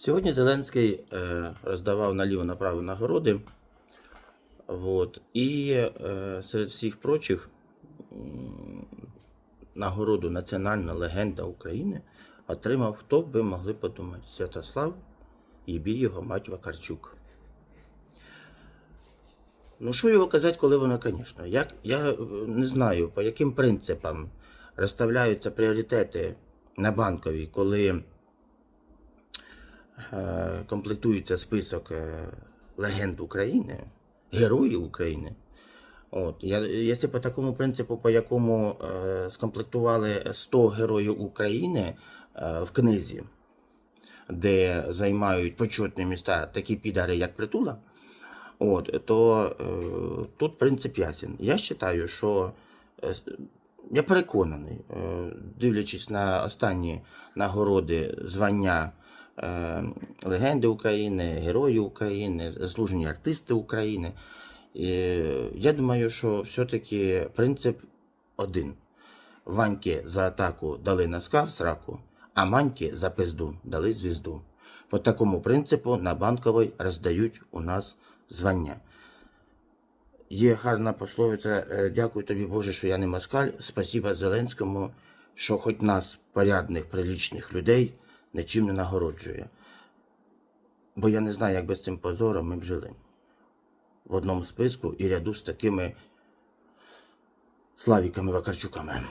Сьогодні Зеленський е, роздавав наліво направо нагороди. Вот. І е, серед всіх прочих нагороду Національна легенда України отримав, хто б ви могли подумати, Святослав Єбій його мать Вакарчук. Ну, що його казати, коли воно, звісно. Як, я е, не знаю, по яким принципам розставляються пріоритети на банковій, коли комплектується список е, легенд України, героїв України. От, я, якщо по такому принципу, по якому е, скомплектували 100 героїв України е, в книзі, де займають почетні міста такі підари, як Притула, от, то е, тут принцип ясен. Я вважаю, що е, я переконаний, е, дивлячись на останні нагороди, звання е, легенди України, Герої України, заслужені артисти України. І я думаю, що все-таки принцип один. Ваньки за атаку дали носка в сраку, а маньки за пизду дали звізду. По такому принципу на банковій роздають у нас звання. Є гарна пословиця е, Дякую тобі, Боже, що я не москаль. Спасіба Зеленському, що хоч нас, порядних, прилічних людей, нічим не нагороджує. Бо я не знаю, як без цим позором ми б жили в одному списку і ряду з такими Славіками Вакарчуками.